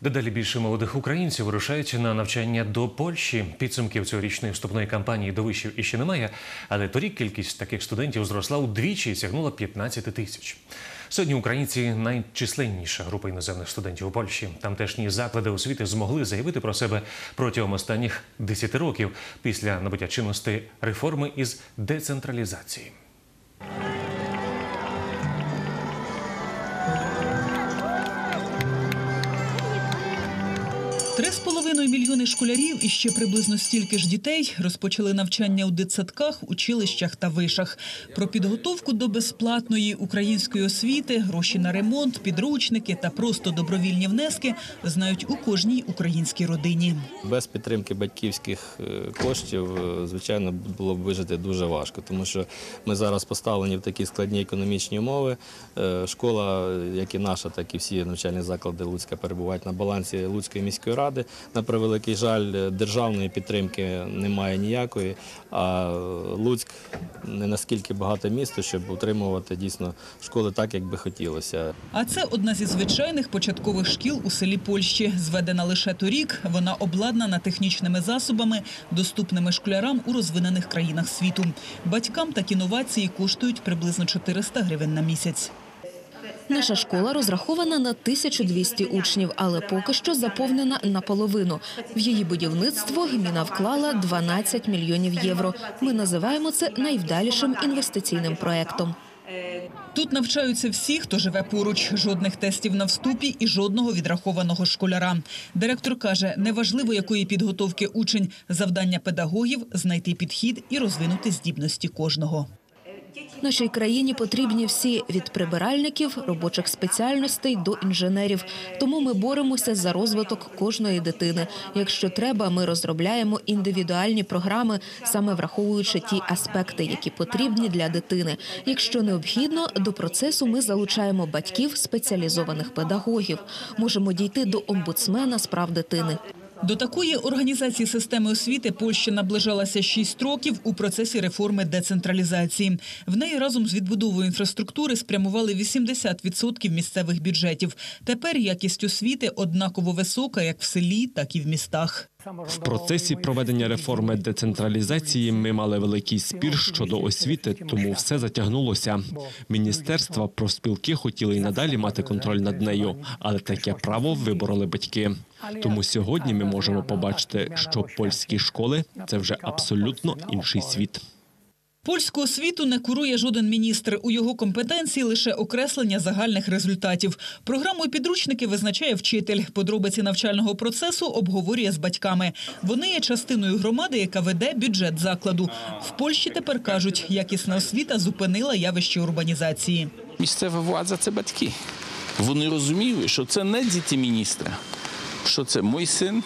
Дедалі більше молодих українців вирушають на навчання до Польщі. Підсумків цьогорічної вступної кампанії до вишів іще немає, але торік кількість таких студентів зросла удвічі і сягнула 15 тисяч. Сьогодні українці найчисленніша група іноземних студентів у Польщі. Тамтешні заклади освіти змогли заявити про себе протягом останніх 10 років після набуття чинності реформи із децентралізації. Три з половиною мільйони школярів і ще приблизно стільки ж дітей розпочали навчання у дитсадках, училищах та вишах. Про підготовку до безплатної української освіти, гроші на ремонт, підручники та просто добровільні внески знають у кожній українській родині. Без підтримки батьківських е, коштів, е, звичайно, було б вижити дуже важко, тому що ми зараз поставлені в такі складні економічні умови. Е, Школа, як і наша, так і всі навчальні заклади Луцька перебувають на балансі Луцької міської ради. На превеликий жаль, державної підтримки немає ніякої. А Луцьк не наскільки багато місто, щоб утримувати дійсно школи так, як би хотілося. А це одна зі звичайних початкових шкіл у селі Польщі. Зведена лише торік. Вона обладнана технічними засобами, доступними школярам у розвинених країнах світу. Батькам такі новації коштують приблизно 400 гривень на місяць. Наша школа розрахована на 1200 учнів, але поки що заповнена наполовину. В її будівництво гміна вклала 12 мільйонів євро. Ми називаємо це найвдалішим інвестиційним проектом. Тут навчаються всі, хто живе поруч. Жодних тестів на вступі і жодного відрахованого школяра. Директор каже, неважливо якої підготовки учень, завдання педагогів знайти підхід і розвинути здібності кожного. Нашій країні потрібні всі від прибиральників, робочих спеціальностей до інженерів. Тому ми боремося за розвиток кожної дитини. Якщо треба, ми розробляємо індивідуальні програми, саме враховуючи ті аспекти, які потрібні для дитини. Якщо необхідно, до процесу ми залучаємо батьків спеціалізованих педагогів. Можемо дійти до омбудсмена з прав дитини. До такої організації системи освіти Польща наближалася 6 років у процесі реформи децентралізації. В неї разом з відбудовою інфраструктури спрямували 80% місцевих бюджетів. Тепер якість освіти однаково висока як в селі, так і в містах. В процесі проведення реформи децентралізації ми мали великий спір щодо освіти, тому все затягнулося. Міністерства профспілки хотіли й надалі мати контроль над нею, але таке право вибороли батьки. Тому сьогодні ми можемо побачити, що польські школи це вже абсолютно інший світ. Польську освіту не курує жоден міністр. У його компетенції лише окреслення загальних результатів. Програму і підручники визначає вчитель. Подробиці навчального процесу обговорює з батьками. Вони є частиною громади, яка веде бюджет закладу. В Польщі тепер кажуть, якісна освіта зупинила явище урбанізації. Місцева влада це батьки. Вони розуміли, що це не діти міністра, що це мій син,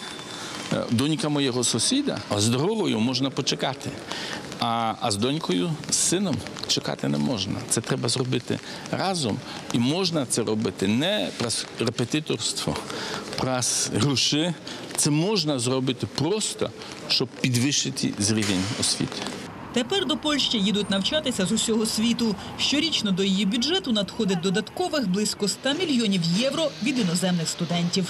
донька моєго сусіда, а з дорогою можна почекати. А, а з донькою, з сином чекати не можна. Це треба зробити разом. І можна це робити не праз репетиторство, праз гроші. Це можна зробити просто, щоб підвищити рівень освіти. Тепер до Польщі їдуть навчатися з усього світу. Щорічно до її бюджету надходить додаткових близько 100 мільйонів євро від іноземних студентів.